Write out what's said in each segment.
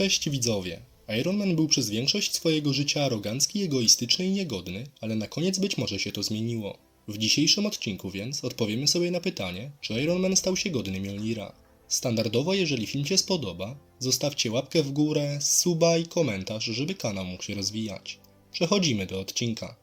Cześć widzowie! Iron Man był przez większość swojego życia arogancki, egoistyczny i niegodny, ale na koniec być może się to zmieniło. W dzisiejszym odcinku więc odpowiemy sobie na pytanie, czy Iron Man stał się godny Mjolnira. Standardowo, jeżeli film Cię spodoba, zostawcie łapkę w górę, suba i komentarz, żeby kanał mógł się rozwijać. Przechodzimy do odcinka.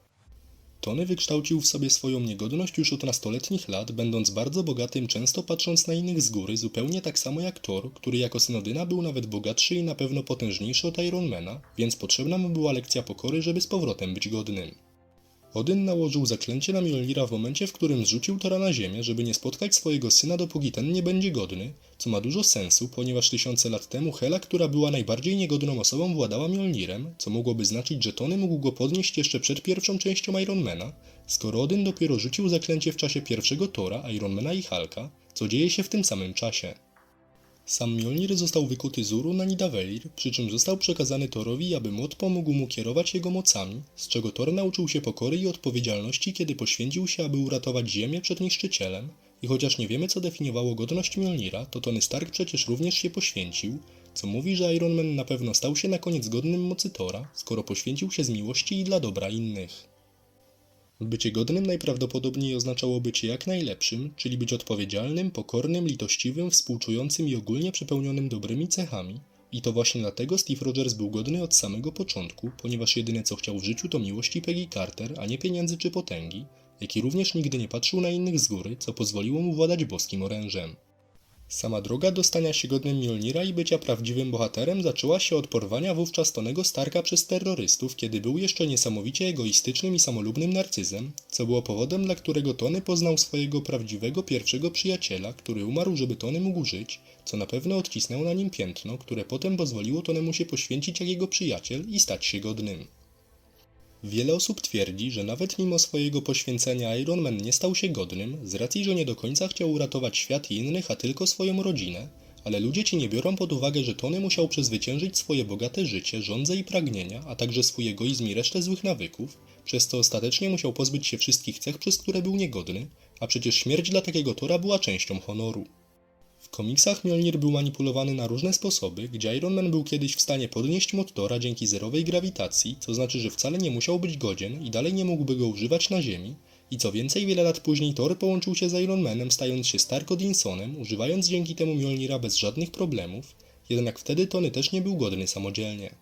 Tony wykształcił w sobie swoją niegodność już od nastoletnich lat, będąc bardzo bogatym, często patrząc na innych z góry, zupełnie tak samo jak Thor, który jako syn Odyna był nawet bogatszy i na pewno potężniejszy od Ironmana, więc potrzebna mu była lekcja pokory, żeby z powrotem być godnym. Odyn nałożył zaklęcie na Mjolnira w momencie, w którym zrzucił Tora na ziemię, żeby nie spotkać swojego syna, dopóki ten nie będzie godny, co ma dużo sensu, ponieważ tysiące lat temu Hela, która była najbardziej niegodną osobą, władała Mjolnirem, co mogłoby znaczyć, że Tony mógł go podnieść jeszcze przed pierwszą częścią Ironmana, skoro Odyn dopiero rzucił zaklęcie w czasie pierwszego Tora, Ironmana i Hulka, co dzieje się w tym samym czasie. Sam Mjolnir został wykuty z uru na Nidavellir, przy czym został przekazany Thorowi, aby młot pomógł mu kierować jego mocami, z czego Thor nauczył się pokory i odpowiedzialności, kiedy poświęcił się, aby uratować Ziemię przed niszczycielem. I chociaż nie wiemy, co definiowało godność Mjolnira, to Tony Stark przecież również się poświęcił, co mówi, że Iron Man na pewno stał się na koniec godnym mocy Tora, skoro poświęcił się z miłości i dla dobra innych. Bycie godnym najprawdopodobniej oznaczało bycie jak najlepszym, czyli być odpowiedzialnym, pokornym, litościwym, współczującym i ogólnie przepełnionym dobrymi cechami. I to właśnie dlatego Steve Rogers był godny od samego początku, ponieważ jedyne co chciał w życiu to miłości Peggy Carter, a nie pieniędzy czy potęgi, jak i również nigdy nie patrzył na innych z góry, co pozwoliło mu władać boskim orężem. Sama droga do stania się godnym Mjolnira i bycia prawdziwym bohaterem zaczęła się od porwania wówczas Tonego Starka przez terrorystów, kiedy był jeszcze niesamowicie egoistycznym i samolubnym narcyzem, co było powodem, dla którego Tony poznał swojego prawdziwego pierwszego przyjaciela, który umarł, żeby Tony mógł żyć, co na pewno odcisnęło na nim piętno, które potem pozwoliło Tonemu się poświęcić jak jego przyjaciel i stać się godnym. Wiele osób twierdzi, że nawet mimo swojego poświęcenia Iron Man nie stał się godnym, z racji, że nie do końca chciał uratować świat i innych, a tylko swoją rodzinę, ale ludzie ci nie biorą pod uwagę, że Tony musiał przezwyciężyć swoje bogate życie, żądze i pragnienia, a także swój egoizm i resztę złych nawyków, przez co ostatecznie musiał pozbyć się wszystkich cech, przez które był niegodny, a przecież śmierć dla takiego Tora była częścią honoru. W komiksach Mjolnir był manipulowany na różne sposoby, gdzie Iron Man był kiedyś w stanie podnieść mot Tora dzięki zerowej grawitacji, co znaczy, że wcale nie musiał być godzien i dalej nie mógłby go używać na Ziemi. I co więcej, wiele lat później Thor połączył się z Iron Manem, stając się Stark Odinsonem, używając dzięki temu Mjolnira bez żadnych problemów, jednak wtedy Tony też nie był godny samodzielnie.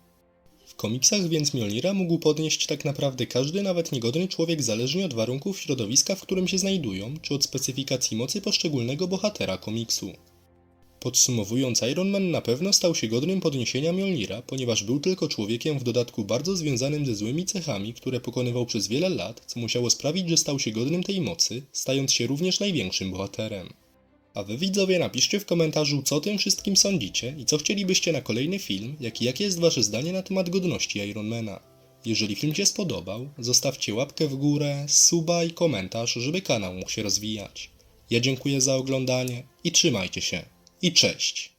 W komiksach więc Mjolnira mógł podnieść tak naprawdę każdy, nawet niegodny człowiek, zależnie od warunków środowiska, w którym się znajdują, czy od specyfikacji mocy poszczególnego bohatera komiksu. Podsumowując, Iron Man na pewno stał się godnym podniesienia Mjolnira, ponieważ był tylko człowiekiem w dodatku bardzo związanym ze złymi cechami, które pokonywał przez wiele lat, co musiało sprawić, że stał się godnym tej mocy, stając się również największym bohaterem. A wy widzowie napiszcie w komentarzu, co tym wszystkim sądzicie i co chcielibyście na kolejny film, jak i jakie jest wasze zdanie na temat godności Ironmana. Jeżeli film się spodobał, zostawcie łapkę w górę, suba i komentarz, żeby kanał mógł się rozwijać. Ja dziękuję za oglądanie i trzymajcie się. I cześć!